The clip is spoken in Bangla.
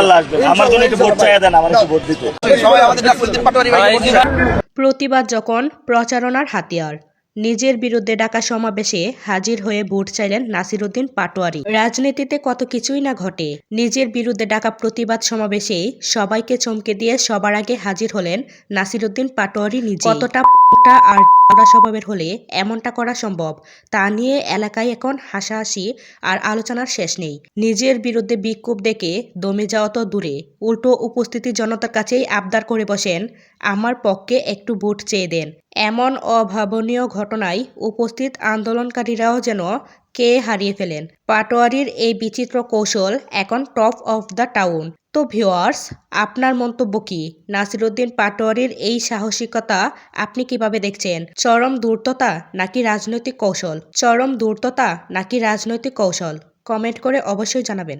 আল্লাহ আসবে আমার জন্য একটু ভোট চাইয়া দেন আমার একটু ভোট দিতে। সবাই আমাদের নাসিরুদ্দিন পাটোয়ারি ভাইকে ভোট দিবেন। প্রতিবাদ যখন প্রচারণার হাতিয়ার। নিজের বিরুদ্ধে ডাকা সমাবেশে হাজির হয়ে ভোট চাইলেন নাসিরুদ্দিন পাটোয়ারি। রাজনীতিতে কত কিছুই না ঘটে। নিজের বিরুদ্ধে ডাকা প্রতিবাদ সমাবেশে সবাইকে চমকে দিয়ে সবার আগে হাজির হলেন নাসিরুদ্দিন পাটোয়ারি নিজে কতটা আর স্বভাবের হলে এমনটা করা সম্ভব, তা নিয়ে এলাকায় এখন হাসাহাসি আর আলোচনার শেষ নেই। নিজের বিরুদ্ধে বিক্ষোভ দেখে দমে যাওয়া তো দূরে। উল্টো উপস্থিতি জনতার কাছেই আবদার করে বসেন, আমার পক্ষে একটু ভোট চেয়ে দেন। এমন অভাবনীয় ঘটনায় উপস্থিত আন্দোলনকারীরাও যেন কে হারিয়ে ফেলেন। পাটোয়ারির এই বিচিত্র কৌশল এখন টপ অফ দ্য টাউন তো ভিওয়ার্স আপনার মন্তব্য কি? নাসিরুদ্দিন পাটোয়ারির এই সাহসিকতা আপনি কীভাবে দেখছেন? চরম দূরততা নাকি রাজনৈতিক কৌশল? চরম দূরততা নাকি রাজনৈতিক কৌশল? কমেন্ট করে অবশ্যই জানাবেন।